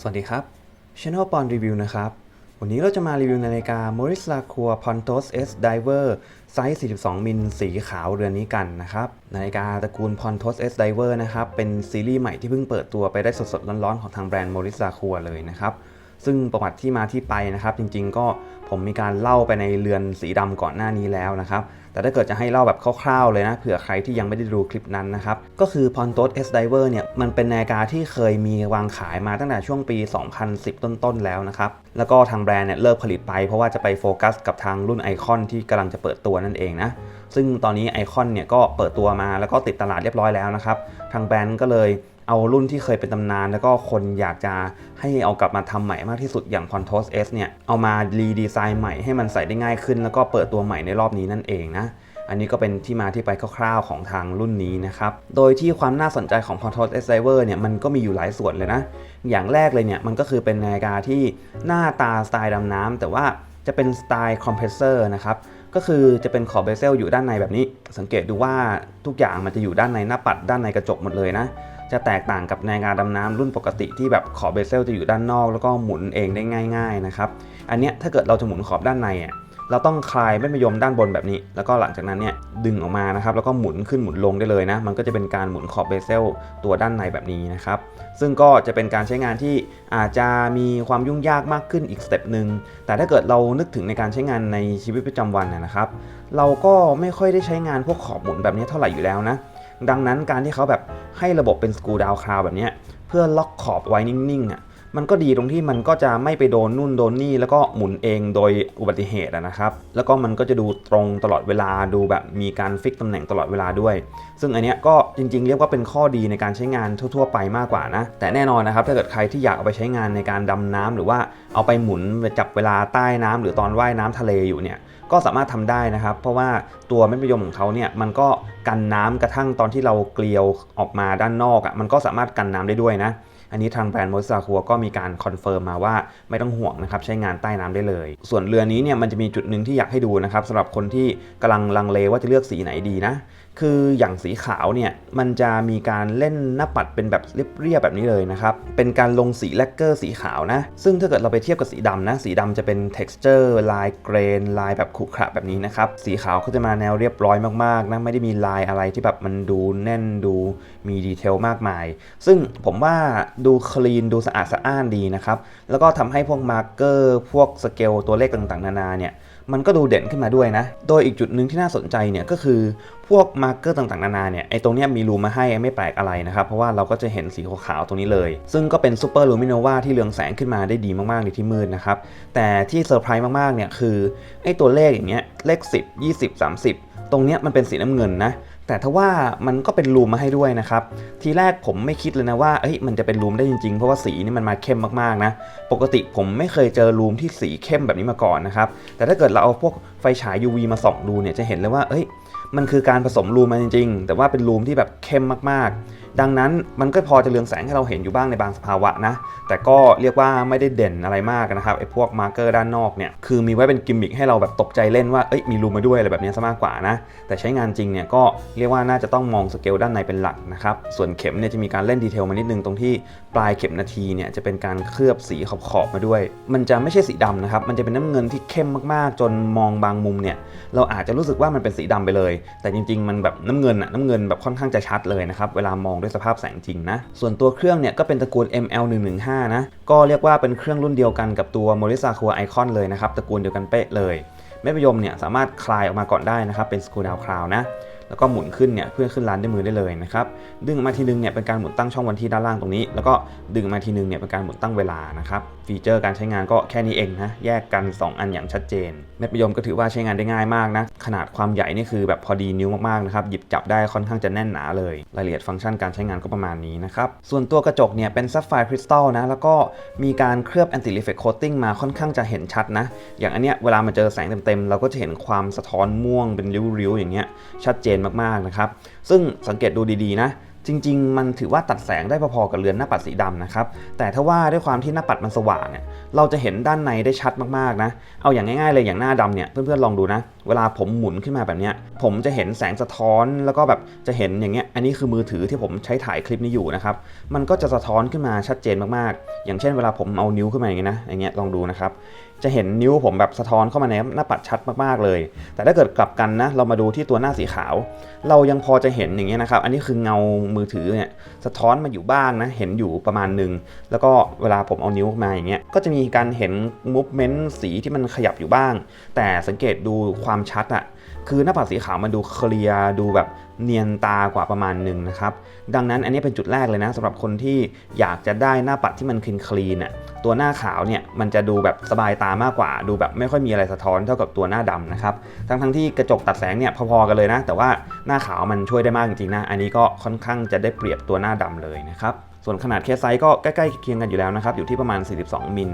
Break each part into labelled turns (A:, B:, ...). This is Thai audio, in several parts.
A: สวัสดีครับ Channel ปอนรีวิวนะครับ วันนี้เราจะมารีวิวนาฬิกา Morris Lacroix Pontos S Diver ไซส์ 42 มิล สีขาวเรือนนี้กันนะครับ นาฬิกาตระกูล Pontos S Diver นะครับ เป็นซีรีส์ใหม่ที่เพิ่งเปิดตัวไปได้สดๆ ร้อนๆ ของทางแบรนด์ Morris Lacroix เลยนะครับ ซึ่งประวัติที่มาที่ไปนะครับ จริงๆ ก็ผมมีการเล่าไปในเรือนสีดำก่อนหน้านี้แล้วนะครับ แต่ถ้าเกิดจะให้เล่าแบบคร่าวๆเลยนะเผื่อใครที่ยังไม่ได้ดูคลิปนั้นนะครับ ก็คือ Pontos S Diver เนี่ยมันเป็นนาฬิกาที่เคยมีวางขายมาตั้งแต่ช่วงปี 2010 ต้นๆ แล้วนะครับ แล้วก็ทางแบรนด์เนี่ยเลิกผลิตไปเพราะว่าจะไปโฟกัสกับทางรุ่นไอคอนที่กำลังจะเปิดตัวนั่นเองนะซึ่งตอนนี้ไอคอนเนี่ยก็เปิดตัวมาแล้วก็ติดตลาดเรียบร้อยแล้วนะครับทางแบรนด์ก็เลย เอารุ่นที่เคยเป็นตำนาน แล้วก็คนอยากจะให้เอากลับมาทำใหม่มากที่สุดอย่าง Pontos S เนี่ย เอามารีดีไซน์ใหม่ให้มันใส่ได้ง่ายขึ้น แล้วก็เปิดตัวใหม่ในรอบนี้นั่นเองนะอันนี้ก็เป็นที่มาที่ไปคร่าวๆของทางรุ่นนี้นะครับ โดยที่ความน่าสนใจของ Pontos S Diver เนี่ยมันก็มีอยู่หลายส่วนเลยนะ อย่างแรกเลยเนี่ยมันก็คือเป็นนาฬิกาที่หน้าตาสไตล์ดำน้ำแต่ว่าจะเป็นสไตล์คอมเพรสเซอร์นะครับก็คือจะเป็นขอบเบเซลอยู่ด้านในแบบนี้ สังเกตดูว่าทุกอย่างมันจะอยู่ด้านในหน้าปัดด้านในกระจกหมดเลยนะ จะแตกต่างกับนาฬิกาดำน้ำรุ่นปกติที่แบบขอบเบเซลจะอยู่ด้านนอก แล้วก็หมุนเองได้ง่าย ๆนะครับ อันเนี้ยถ้าเกิดเราจะหมุนขอบด้านในอะเราต้องคลายเม็ดมะยมด้านบนแบบนี้ แล้วก็หลังจากนั้นเนี่ยดึงออกมานะครับแล้วก็หมุนขึ้นหมุนลงได้เลยนะ มันก็จะเป็นการหมุนขอบเบเซลตัวด้านในแบบนี้นะครับ ซึ่งก็จะเป็นการใช้งานที่อาจจะมีความยุ่งยากมากขึ้นอีกสเต็ปหนึ่งแต่ถ้าเกิดเรานึกถึงในการใช้งานในชีวิตประจำวันนะนะครับ เราก็ไม่ค่อยได้ใช้งานพวกขอบหมุนแบบนี้เท่าไหร่อยู่แล้วนะ ดังนั้นการที่เขาแบบให้ระบบเป็นสกูดาวคราวแบบนี้เพื่อล็อกขอบไว้นิ่งๆอะมันก็ดีตรงที่มันก็จะไม่ไปโดนนู่นโดนนี่ แล้วก็หมุนเองโดยอุบัติเหตุนะครับ แล้วก็มันก็จะดูตรงตลอดเวลาดูแบบมีการฟิกตำแหน่งตลอดเวลาด้วย ซึ่งอันเนี้ยก็จริงๆ เรียกว่าเป็นข้อดีในการใช้งานทั่ว ๆ ไปมากกว่านะ แต่แน่นอนนะครับถ้าเกิดใครที่อยากเอาไปใช้งานในการดำน้ำหรือว่าเอาไปหมุนจับเวลาใต้น้ำหรือตอนว่ายน้ำทะเลอยู่เนี่ย ก็สามารถทำได้นะครับ เพราะว่าตัวเม็ดมะยมของเขาเนี่ยมันก็กันน้ำกระทั่งตอนที่เราเกลียวออกมาด้านนอกอะ่ะมันก็สามารถกันน้ำได้ด้วยนะ อันนี้ทางแบรนด์มอสซาคัวก็มีการคอนเฟิร์มมาว่าไม่ต้องห่วงนะครับใช้งานใต้น้ำได้เลย ส่วนเรือนี้เนี่ยมันจะมีจุดหนึ่งที่อยากให้ดูนะครับสำหรับคนที่กำลังลังเลว่าจะเลือกสีไหนดีนะคืออย่างสีขาวเนี่ยมันจะมีการเล่นหน้าปัดเป็นแบบเรียบๆแบบนี้เลยนะครับเป็นการลงสีแลกเกอร์สีขาวนะ ซึ่งถ้าเกิดเราไปเทียบกับสีดำนะสีดำจะเป็น texture ลายเกรนลายแบบขรุขระแบบนี้นะครับสีขาวก็จะมาแนวเรียบร้อยมากๆนะไม่ได้มีลายอะไรที่แบบมันดูแน่นดูมีดีเทลมากมาย ซึ่งผมว่าดูคลีนดูสะอาดสะอ้านดีนะครับ แล้วก็ทำให้พวกมาร์กเกอร์พวกสเกลตัวเลขต่างๆ นานาเนี่ยมันก็ดูเด่นขึ้นมาด้วยนะ โดยอีกจุดหนึ่งที่น่าสนใจเนี่ยก็คือพวกมาร์กเกอร์ต่างๆ นานาเนี่ยไอ้ตรงเนี้ยมีรูมาให้ไม่แปลกอะไรนะครับ เพราะว่าเราก็จะเห็นสีขาวๆตรงนี้เลย ซึ่งก็เป็นซูเปอร์ลูมิโนวาที่เรืองแสงขึ้นมาได้ดีมากๆในที่มืดนะครับ แต่ที่เซอร์ไพรส์มากๆเนี่ยคือไอ้ตัวเลขอย่างเงี้ยเลข 10 20 30 ตรงเนี้ยมันเป็นสีน้ำเงินนะ แต่ถ้าว่ามันก็เป็นรูมมาให้ด้วยนะครับ ทีแรกผมไม่คิดเลยนะว่าเอ้ยมันจะเป็นรูมได้จริงๆ เพราะว่าสีนี่มันมาเข้มมากๆนะ ปกติผมไม่เคยเจอรูมที่สีเข้มแบบนี้มาก่อนนะครับ แต่ถ้าเกิดเราเอาพวกไฟฉาย UV มาส่องดูเนี่ยจะเห็นเลยว่าเอ้ยมันคือการผสมรูมมาจริงๆ แต่ว่าเป็นรูมที่แบบเข้มมากๆ ดังนั้นมันก็พอจะเรืองแสงให้เราเห็นอยู่บ้างในบางสภาวะนะ แต่ก็เรียกว่าไม่ได้เด่นอะไรมากนะครับไอ้พวกมาร์กเกอร์ด้านนอกเนี่ยคือมีไว้เป็นกิมมิคให้เราแบบตกใจเล่นว่าเอ้ยมีรูมาด้วยอะไรแบบนี้ซะมากกว่านะ แต่ใช้งานจริงเนี่ยก็เรียกว่าน่าจะต้องมองสเกลด้านในเป็นหลักนะครับส่วนเข็มเนี่ยจะมีการเล่นดีเทลมานิดนึงตรงที่ปลายเข็มนาทีเนี่ยจะเป็นการเคลือบสีขอบๆมาด้วย มันจะไม่ใช่สีดำนะครับมันจะเป็นน้ำเงินที่เข้มมากๆ จนมองบางมุมเนี่ยเราอาจจะรู้สึกว่ามันเป็นสีดำไปเลย แต่จริง ๆ มันแบบน้ำเงินอะน้ำเงินแบบค่อนข้างจะชัดเลยนะครับเวลามองด้วยสภาพแสงจริงนะ ส่วนตัวเครื่องเนี่ยก็เป็นตระกูล ML115 นะ ก็เรียกว่าเป็นเครื่องรุ่นเดียวกันกับตัว Morisa c o r Icon เลยนะครับ ตระกูลเดียวกันเป๊ะเลย แม่พยมเนี่ยสามารถคลายออกมาก่อนได้นะครับ เป็นสกูดาวคราวนะ แล้วก็หมุนขึ้นเนี่ยเพื่อขึ้นร้านด้วยมือได้เลยนะครับดึงมาทีนึงเนี่ยเป็นการหมุนตั้งช่องวันที่ด้านล่างตรงนี้ แล้วก็ดึงมาทีนึงเนี่ยเป็นการหมุนตั้งเวลานะครับฟีเจอร์การใช้งานก็แค่นี้เองนะแยกกัน 2 อันอย่างชัดเจนเม็ดมะยมก็ถือว่าใช้งานได้ง่ายมากนะขนาดความใหญ่นี่คือแบบพอดีนิ้วมากๆนะครับหยิบจับได้ค่อนข้างจะแน่นหนาเลย รายละเอียดฟังก์ชันการใช้งานก็ประมาณนี้นะครับส่วนตัวกระจกเนี่ยเป็นซัฟไฟร์คริสตัลนะแล้วก็มีการเคลือบแอนติ r ิเฟกโคตติ้งมาค่อนข้างจะเห็นชัดนะอย่างอันเนี้ยเวลามาเจอแสงเต็มๆเราก็จะเห็นความสะท้อนม่วงเป็นริ้วๆอย่างเงี้ยชัดเจนมากๆนะครับ ซึ่งสังเกตดูดีๆนะ จริง ๆ มันถือว่าตัดแสงได้พอๆกับเรือนหน้าปัดสีดำนะครับ แต่ถ้าว่าด้วยความที่หน้าปัดมันสว่างเนี่ย เราจะเห็นด้านในได้ชัดมากๆนะ เอาอย่างง่ายๆเลยอย่างหน้าดำเนี่ย เพื่อนๆลองดูนะ เวลาผมหมุนขึ้นมาแบบเนี้ยผมจะเห็นแสงสะท้อนแล้วก็แบบจะเห็นอย่างเงี้ย อันนี้คือมือถือที่ผมใช้ถ่ายคลิปนี้อยู่นะครับ มันก็จะสะท้อนขึ้นมาชัดเจนมากๆ อย่างเช่น เวลาผมเอานิ้วขึ้นมาอย่างเงี้ยนะ อย่างเงี้ยลองดูนะครับ จะเห็นนิ้วผมแบบสะท้อนเข้ามาในหน้าปัดชัดมากๆเลย แต่ถ้าเกิดกลับกันนะ เรามาดูที่ตัวหน้าสีขาว เรายังพอจะเห็นอย่างเงี้ยนะครับ อันนี้คือเงามือถือเนี่ยสะท้อนมาอยู่บ้างนะ เห็นอยู่ประมาณหนึ่ง แล้วก็เวลาผมเอานิ้วมาอย่างเงี้ย ก็จะมีการเห็นมูฟเมนต์สีที่มันขยับอยู่บ้าง แต่สังเกตดูความชัดอะคือหน้าปัดสีขาวมันดูเคลียร์ดูแบบ เนียนตากว่าประมาณหนึ่งนะครับ ดังนั้นอันนี้เป็นจุดแรกเลยนะสำหรับคนที่อยากจะได้หน้าปัดที่มันคลีนคลีนอะตัวหน้าขาวเนี่ยมันจะดูแบบสบายตามากกว่า ดูแบบไม่ค่อยมีอะไรสะท้อนเท่ากับตัวหน้าดำนะครับทั้งทั้งที่กระจกตัดแสงเนี่ยพอๆกันเลยนะ แต่ว่าหน้าขาวมันช่วยได้มากจริงๆนะอันนี้ก็ค่อนข้างจะได้เปรียบตัวหน้าดำเลยนะครับส่วนขนาดเคสไซส์ก็ใกล้ๆเคียงกันอยู่แล้วนะครับอยู่ที่ประมาณ 42 มิล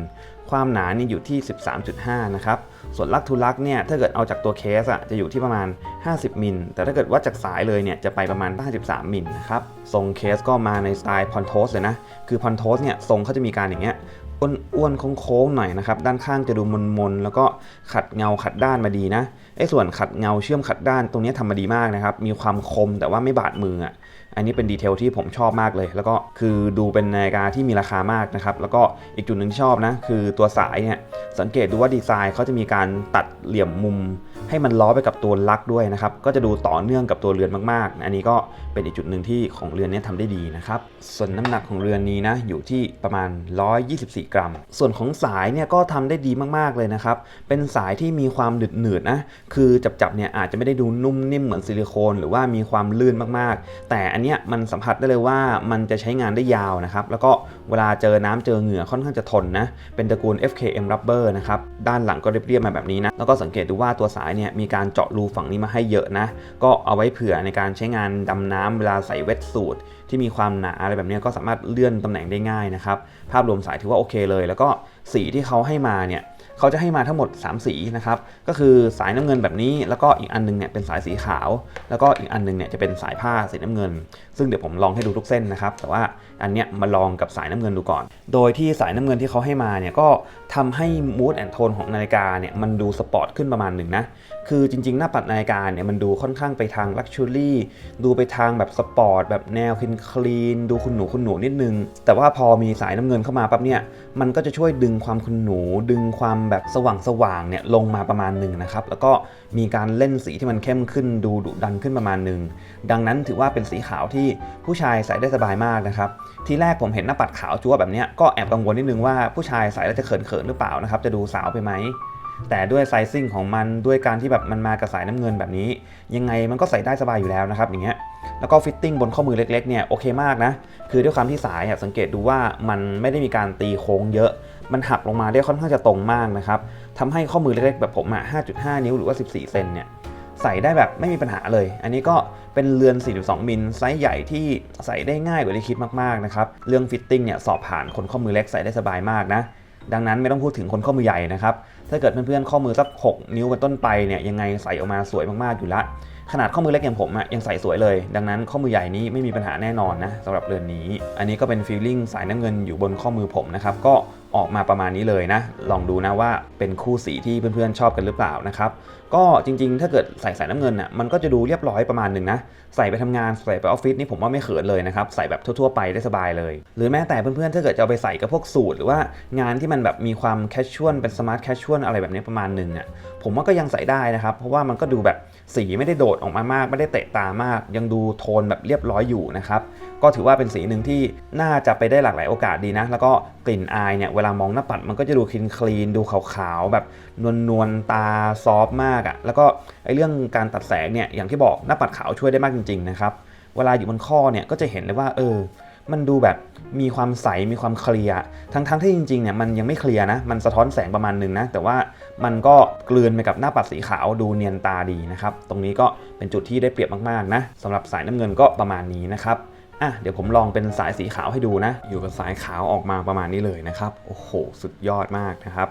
A: ความหนานี่อยู่ที่ 13.5 นะครับ ส่วนลักทูลักเนี่ยถ้าเกิดเอาจากตัวเคสอะจะอยู่ที่ประมาณ 50 มิล แต่ถ้าเกิดวัดจากสายเลยเนี่ยจะไปประมาณ 53 มิลนะครับทรงเคสก็มาในสไตล์พอนโทสเลยนะ คือพอนโทสเนี่ยทรงเขาจะมีการอย่างเงี้ยอ้วนๆโค้งๆหน่อยนะครับ ด้านข้างจะดูมนๆ แล้วก็ขัดเงาขัดด้านมาดีนะไอ้ส่วนขัดเงาเชื่อมขัดด้านตรงนี้ทำมาดีมากนะครับ มีความคมแต่ว่าไม่บาดมืออะ อันนี้เป็นดีเทลที่ผมชอบมากเลย แล้วก็คือดูเป็นนาฬิกาที่มีราคามากนะครับ แล้วก็อีกจุดหนึ่งที่ชอบนะ คือตัวสายเนี่ยสังเกตดูว่าดีไซน์เขาจะมีการตัดเหลี่ยมมุม ให้มันล้อไปกับตัวลักด้วยนะครับ ก็จะดูต่อเนื่องกับตัวเรือนมากๆ อันนี้ก็เป็นอีกจุดหนึ่งที่ของเรือนนี้ทำได้ดีนะครับ ส่วนน้ำหนักของเรือนนี้นะอยู่ที่ประมาณ 124 กรัม ส่วนของสายเนี่ยก็ทำได้ดีมากๆเลยนะครับ เป็นสายที่มีความหนึดหนืดๆนะ คือจับๆเนี่ยอาจจะไม่ได้ดูนุ่มนิ่มเหมือนซิลิโคน หรือว่ามีความลื่นมากๆ แต่อันเนี้ยมันสัมผัสได้เลยว่ามันจะใช้งานได้ยาวนะครับ แล้วก็ เวลาเจอน้ำเจอเหงื่อค่อนข้างจะทนนะ เป็นตระกูล FKM Rubber นะครับ ด้านหลังก็เรียบๆมาแบบนี้นะ แล้วก็สังเกตดูว่าตัวสายเนี่ยมีการเจาะรูฝั่งนี้มาให้เยอะนะ ก็เอาไว้เผื่อในการใช้งานดำน้ำเวลาใส่เวทสูตรที่มีความหนาอะไรแบบนี้ก็สามารถเลื่อนตำแหน่งได้ง่ายนะครับ ภาพรวมสายถือว่าโอเคเลย แล้วก็สีที่เขาให้มาเนี่ย เขาจะให้มาทั้งหมด 3 สีนะครับ ก็คือสายน้ำเงินแบบนี้ แล้วก็อีกอันหนึงเนี่ยเป็นสายสีขาว แล้วก็อีกอันหนึงเนี่ยจะเป็นสายผ้าสีน้ำเงิน ซึ่งเดี๋ยวผมลองให้ดูทุกเส้นนะครับ แต่ว่าอันเนี้ยมาลองกับสายน้ำเงินดูก่อน โดยที่สายน้ำเงินที่เขาให้มาเนี่ยก็ทำให้ mood and tone ของนาฬิกาเนี่ยมันดูสปอร์ตขึ้นประมาณหนึ่งนะ คือจริง ๆ หน้าปัดนาฬิกาเนี่ยมันดูค่อนข้างไปทางลักชัวรี่ดูไปทางแบบสปอร์ตแบบแนวคลีนคลีนดูคุณหนูคุณหนูนิดนึง แต่ว่าพอมีสายน้ำเงินเข้ามาปั๊บเนี่ยมันก็จะช่วยดึงความคุณหนู ดึงความแบบสว่างสว่างๆเนี่ยลงมาประมาณหนึ่งนะครับแล้วก็มีการเล่นสีที่มันเข้มขึ้นดูดุดันขึ้นประมาณหนึ่งดังนั้นถือว่าเป็นสีขาวที่ผู้ชายใส่ได้สบายมากนะครับทีแรกผมเห็นหน้าปัดขาวจั๊วแบบเนี้ยก็แอบกังวลนิดนึงว่าผู้ชายใส่แล้วจะเขินๆหรือเปล่านะครับจะดูสาวไปไหม แต่ด้วยไซซิ่งของมันด้วยการที่แบบมันมากับสายน้ำเงินแบบนี้ ยังไงมันก็ใส่ได้สบายอยู่แล้วนะครับอย่างเงี้ยแล้วก็ฟิตติ้งบนข้อมือเล็กๆเนี่ยโอเคมากนะ คือด้วยความที่สายอะสังเกตดูว่ามันไม่ได้มีการตีโค้งเยอะ มันหักลงมาได้ค่อนข้างจะตรงมากนะครับทำให้ข้อมือเล็กๆแบบผมอะ5.5 นิ้วหรือว่า 14 เซนเนี่ยใส่ได้แบบไม่มีปัญหาเลย อันนี้ก็เป็นเรือน 42 มิลไซส์ใหญ่ที่ใส่ได้ง่ายกว่าที่คิดมากๆนะครับ เรื่องฟิตติ้งเนี่ยสอบผ่านคนข้อมือเล็กใส่ได้สบายมากนะ ดังนั้นไม่ต้องพูดถึงคนข้อมือใหญ่นะครับถ้าเกิดเพื่อนๆข้อมือสัก 6 นิ้วเป็นต้นไปเนี่ยยังไงใส่ออกมาสวยมากๆอยู่ละ ขนาดข้อมือเล็กอย่างผมอะยังใส่สวยเลย ดังนั้นข้อมือใหญ่นี้ไม่มีปัญหาแน่นอนนะสำหรับเรือนนี้ อันนี้ก็เป็นฟีลลิ่งสายน้ำเงินอยู่บนข้อมือผมนะครับก็ออกมาประมาณนี้เลยนะ ลองดูนะว่าเป็นคู่สีที่เพื่อนๆชอบกันหรือเปล่านะครับ ก็จริงๆ ถ้าเกิดใส่สายน้ำเงินอะมันก็จะดูเรียบร้อยประมาณหนึ่งนะ ใส่ไปทำงานใส่ไปออฟฟิศนี่ผมว่าไม่เขินเลยนะครับ ใส่แบบทั่วๆไปได้สบายเลย หรือแม้แต่เพื่อนๆถ้าเกิดจะเอาไปใส่กับพวกสูทหรือว่างานที่มันแบบมีความแคชชวลเป็นสมาร์ทแคชชววลอะไรแบบนี้ประมาณหนึ่งอะผมว่าก็ยังใส่ได้นะครับ เพราะว่ามันก็ดูแบบสีไม่ได้โดดออกมามาก ไม่ได้เตะตามาก ยังดูโทนแบบเรียบร้อยอยู่นะครับก็ถือว่าเป็นสีหนึ่งที่น่าจะไปได้หลากหลายโอกาสดีนะ แล้วก็กลิ่นอายเนี่ยเวลามองหน้าปัดมันก็จะดูคลีนคลีนดูขาวๆแบบนวลๆตาซอฟมากอะ่ะแล้วก็ไอเรื่องการตัดแสงเนี่ยอย่างที่บอกหน้าปัดขาวช่วยได้มากจริงๆนะครับเวลาอยู่บนข้อเนี่ยก็จะเห็นเลยว่าเออ มันดูแบบ มีความใสมีความเคลียร์ทั้งๆที่จริงๆเนี่ยมันยังไม่เคลียร์นะ มันสะท้อนแสงประมาณหนึ่งนะ แต่ว่ามันก็กลืนไปกับหน้าปัดสีขาวดูเนียนตาดีนะครับ ตรงนี้ก็เป็นจุดที่ได้เปรียบมากๆนะสำหรับสายน้ำเงินก็ประมาณนี้นะครับอะเดี๋ยวผมลองเป็นสายสีขาวให้ดูนะ อยู่กับสายขาวออกมาประมาณนี้เลยนะครับโอ้โห สุดยอดมากนะครับ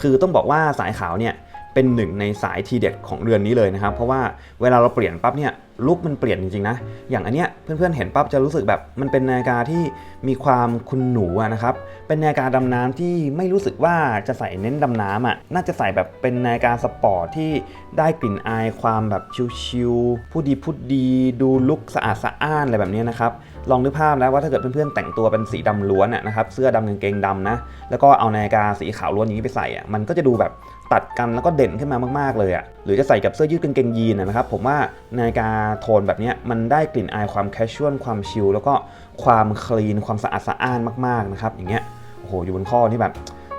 A: คือต้องบอกว่าสายขาวเนี่ยเป็นหนึ่งในสายทีเด็ดของเรือนนี้เลยนะครับ เพราะว่าเวลาเราเปลี่ยนปั๊บเนี่ยลุคมันเปลี่ยนจริงๆนะ อย่างอันเนี้ยเพื่อนๆเห็นปั๊บจะรู้สึกแบบมันเป็นนาฬิกาที่มีความคุณหนูนะครับ เป็นนาฬิกาดำน้ำที่ไม่รู้สึกว่าจะใส่เน้นดำน้ำอะน่าจะใส่แบบเป็นนาฬิกาสปอร์ตที่ได้กลิ่นอายความแบบชิลๆผู้ดีพูดดี ดูลุคสะอาดสะอ้านอะไรแบบเนี้ยนะครับ ลองนึกภาพแล้วว่าถ้าเกิดเพื่อนๆแต่งตัวเป็นสีดำล้วนนะครับ เสื้อดำกางเกงดำนะ แล้วก็เอานาฬิกาสีขาวล้วนอย่างนี้ไปใส่อะมันก็จะดูแบบตัดกันแล้วก็เด่นขึ้นมามาก ๆเลยอะหรือจะใส่กับเสื้อยืดกางเกงยีนนะครับ ผมว่านาฬิกาโทนแบบนี้มันได้กลิ่นอายความแคชชวลความชิลแล้วก็ความคลีนความสะอาดสะอ้านมากๆนะครับอย่างเงี้ยโอ้โหอยู่บนข้อนี่แบบ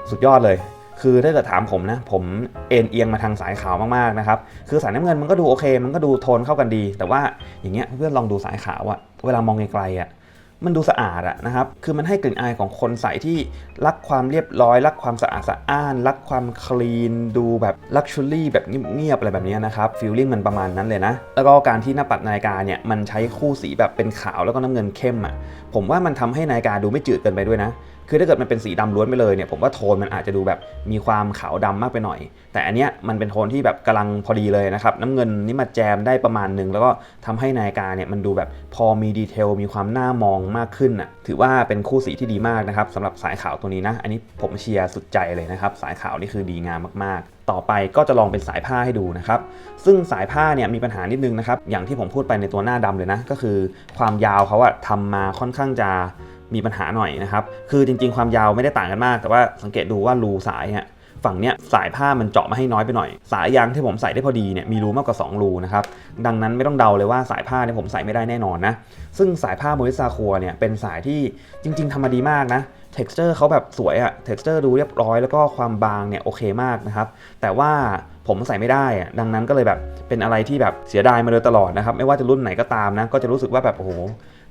A: สุดยอดเลย คือถ้าเกิดถามผมนะ ผมเอ็นเอียงมาทางสายขาวมากๆนะครับคือสายน้ำเงินมันก็ดูโอเค มันก็ดูโทนเข้ากันดี แต่ว่าอย่างเงี้ยเพื่อนลองดูสายขาวอะเวลามองไกลๆอะ มันดูสะอาดอะนะครับ คือมันให้กลิ่นอายของคนใส่ที่รักความเรียบร้อย รักความสะอาดสะอ้าน รักความคลีน ดูแบบลักชัวรี่แบบเงียบๆอะไรแบบนี้นะครับฟิลลิ่งมันประมาณนั้นเลยนะ แล้วก็การที่หน้าปัดนาฬิกาเนี่ยมันใช้คู่สีแบบเป็นขาวแล้วก็น้ำเงินเข้มอะผมว่ามันทำให้นาฬิกาดูไม่จืดเกินไปด้วยนะ คือถ้าเกิดมันเป็นสีดำล้วนไปเลยเนี่ยผมว่าโทนมันอาจจะดูแบบมีความขาวดำมากไปหน่อย แต่อันเนี้ยมันเป็นโทนที่แบบกำลังพอดีเลยนะครับน้ำเงินนี่มาแจมได้ประมาณหนึ่งแล้วก็ทำให้นาฬิกาเนี่ยมันดูแบบพอมีดีเทลมีความน่ามองมากขึ้นน่ะถือว่าเป็นคู่สีที่ดีมากนะครับสำหรับสายขาวตัวนี้นะ อันนี้ผมเชียร์สุดใจเลยนะครับสายขาวนี่คือดีงามมากๆ ต่อไปก็จะลองเป็นสายผ้าให้ดูนะครับซึ่งสายผ้าเนี่ยมีปัญหานิดนึงนะครับอย่างที่ผมพูดไปในตัวหน้าดำเลยนะก็คือ ความยาวเขาอะทำมาค่อนข้างจะ มีปัญหาหน่อยนะครับ คือจริง ๆ ความยาวไม่ได้ต่างกันมาก แต่ว่าสังเกตดูว่ารูสายฮะฝั่งเนี้ยสายผ้ามันเจาะมาให้น้อยไปหน่อย สายยางที่ผมใส่ได้พอดีเนี่ยมีรูมากกว่า 2 รูนะครับ ดังนั้นไม่ต้องเดาเลยว่าสายผ้าเนี่ยผมใส่ไม่ได้แน่นอนนะ ซึ่งสายผ้าโมริซาคัวเนี่ยเป็นสายที่จริง ๆทำมาดีมากนะ texture เขาแบบสวยอะ texture ดูเรียบร้อยแล้วก็ความบางเนี่ยโอเคมากนะครับ แต่ว่าผมใส่ไม่ได้อะดังนั้นก็เลยแบบเป็นอะไรที่แบบเสียดายมาโดยตลอดนะครับ ไม่ว่าจะรุ่นไหนก็ตามนะ ก็จะรู้สึกว่าแบบโอ้โห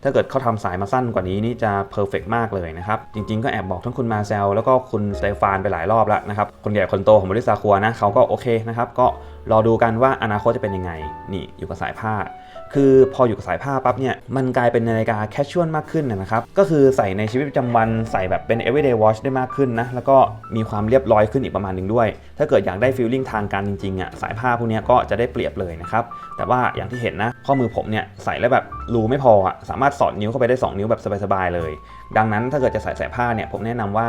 A: ถ้าเกิดเขาทำสายมาสั้นกว่านี้นี่จะเพอร์เฟกมากเลยนะครับ จริงๆก็แอบบอกทั้งคุณมาเซลแล้วก็คุณสเตฟานไปหลายรอบแล้วนะครับ คนใหญ่คนโตของบริษัทครัวนะเขาก็โอเคนะครับ ก็รอดูกันว่าอนาคตจะเป็นยังไง นี่อยู่กับสายผ้า คือพออยู่กับสายผ้าปั๊บเนี่ยมันกลายเป็นนาฬิกาแคชชวลมากขึ้นนะครับก็คือใส่ในชีวิตประจำวันใส่แบบเป็น everyday watch ได้มากขึ้นนะแล้วก็มีความเรียบร้อยขึ้นอีกประมาณหนึ่งด้วย ถ้าเกิดอยากได้ feeling ทางการจริงๆอะสายผ้าพวกนี้ก็จะได้เปรียบเลยนะครับแต่ว่าอย่างที่เห็นนะข้อมือผมเนี่ยใส่แล้วแบบรูไม่พออะสามารถสอดนิ้วเข้าไปได้ 2 นิ้วแบบสบายๆเลย ดังนั้นถ้าเกิดจะใส่สายผ้าเนี่ยผมแนะนำว่า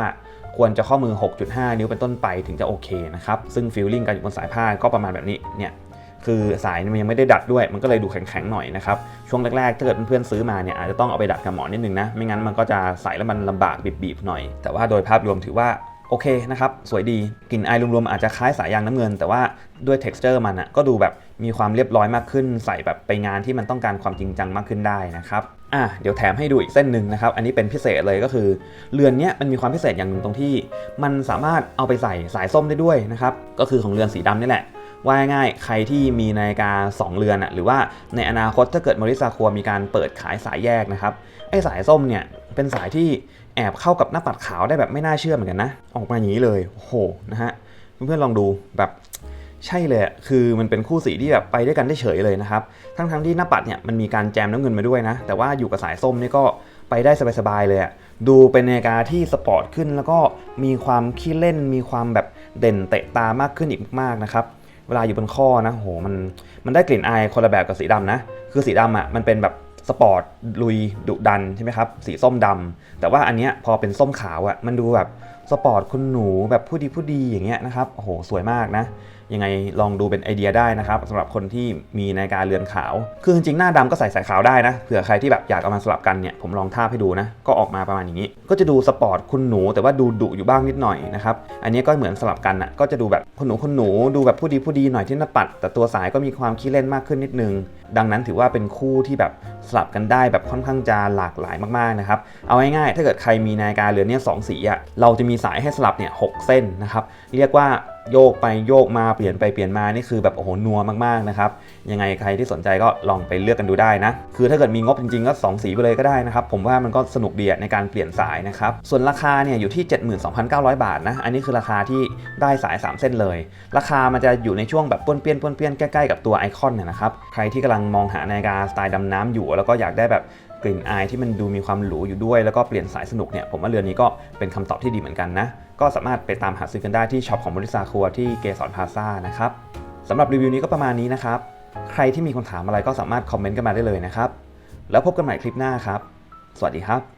A: ควรจะข้อมือ 6.5 นิ้วเป็นต้นไปถึงจะโอเคนะครับซึ่งฟีลลิ่งการอยู่บนสายผ้าก็ประมาณแบบนี้เนี่ย คือสายมันยังไม่ได้ดัดด้วย มันก็เลยดูแข็งๆหน่อยนะครับ ช่วงแรกๆถ้าเกิดเพื่อนๆซื้อมาเนี่ยอาจจะต้องเอาไปดัดกับหมอนิดนึงนะ ไม่งั้นมันก็จะใส่แล้วมันลำบากบีบๆหน่อย แต่ว่าโดยภาพรวมถือว่าโอเคนะครับ สวยดีกลิ่นอายรวมๆ อาจจะคล้ายสายยางน้ำเงิน แต่ว่าด้วย texture มันอะก็ดูแบบมีความเรียบร้อยมากขึ้น ใส่แบบไปงานที่มันต้องการความจริงจังมากขึ้นได้นะครับอะเดี๋ยวแถมให้ดูอีกเส้นหนึ่งนะครับ อันนี้เป็นพิเศษเลยก็คือเรือนเนี้ยมันมีความพิเศษอย่างหนึ่งตรงที่ มันสามารถเอาไปใส่สายส้มได้ด้วยนะครับ ก็คือของเรือนสีดำนี่แหละ ว่าง่ายใครที่มีนาฬิกา 2 เรือนอะหรือว่าในอนาคตถ้าเกิดมริซาคัวมีการเปิดขายสายแยกนะครับไอ้สายส้มเนี่ยเป็นสายที่แอบเข้ากับหน้าปัดขาวได้แบบไม่น่าเชื่อเหมือนกันนะ ออกมาอย่างนี้เลยโหนะฮะเพื่อนๆลองดูแบบใช่เลยอะคือมันเป็นคู่สีที่แบบไปด้วยกันได้เฉยเลยนะครับ ทั้งๆที่หน้าปัดเนี่ยมันมีการแจมน้ำเงินมาด้วยนะ แต่ว่าอยู่กับสายส้มนี่ก็ไปได้สบายๆเลยอะดูเป็นนาฬิกาที่สปอร์ตขึ้นแล้วก็มีความขี้เล่น มีความแบบเด่นเตะตามากขึ้นอีกมากนะครับ เวลาอยู่บนข้อนะโหมันมันได้กลิ่นอายคนละแบบกับสีดำนะ คือสีดำอะมันเป็นแบบสปอร์ตลุยดุดันใช่ไหมครับสีส้มดำแต่ว่าอันเนี้ยพอเป็นส้มขาวอะมันดูแบบสปอร์ตคุณหนูแบบผู้ดีผู้ดีอย่างเงี้ยนะครับโอ้โหสวยมากนะ ยังไงลองดูเป็นไอเดียได้นะครับสำหรับคนที่มีนาฬิกาเรือนขาว คือจริงๆหน้าดำก็ใส่สายขาวได้นะเผื่อใครที่แบบอยากเอามาสลับกันเนี่ยผมลองทาบให้ดูนะก็ออกมาประมาณอย่างนี้ ก็จะดูสปอร์ตคุณหนูแต่ว่าดูดุอยู่บ้างนิดหน่อยนะครับอันนี้ก็เหมือนสลับกันอะก็จะดูแบบคุณหนูคุณหนูดูแบบผู้ดีผู้ดีหน่อยที่หน้าปัด แต่ตัวสายก็มีความขี้เล่นมากขึ้นนิดนึง ดังนั้นถือว่าเป็นคู่ที่แบบสลับกันได้แบบค่อนข้างจะหลากหลายมากๆนะครับเอาง่ายๆถ้าเกิดใครมีนาฬิกาเรือนเนี่ยสองสีอะเราจะมีสายให้สลับเนี่ยหกเส้นนะครับเรียกว่า โยกไปโยกมาเปลี่ยนไปเปลี่ยนมานี่คือแบบโอ้โหนัวมากๆนะครับยังไงใครที่สนใจก็ลองไปเลือกกันดูได้นะ คือถ้าเกิดมีงบจริงๆก็ 2 สีไปเลยก็ได้นะครับ ผมว่ามันก็สนุกดีในการเปลี่ยนสายนะครับ ส่วนราคาเนี่ยอยู่ที่ 72,900 บาทนะ อันนี้คือราคาที่ได้สาย 3 เส้นเลย ราคามันจะอยู่ในช่วงแบบป้วนเปี้ยนป้วนเปี้ยนใกล้ๆกับตัวไอคอนเนี่ยนะครับใครที่กำลังมองหานาฬิกาสไตล์ดำน้ำอยู่ แล้วก็อยากได้แบบ กลิ่นอายที่มันดูมีความหรูอยู่ด้วย แล้วก็เปลี่ยนสายสนุกเนี่ยผมว่าเรือนนี้ก็เป็นคำตอบที่ดีเหมือนกันนะ ก็สามารถไปตามหาซื้อกันได้ที่ช็อปของบริษัทครัวที่เกสรพาซ่านะครับสำหรับรีวิวนี้ก็ประมาณนี้นะครับใครที่มีคำถามอะไรก็สามารถคอมเมนต์กันมาได้เลยนะครับ แล้วพบกันใหม่คลิปหน้าครับ สวัสดีครับ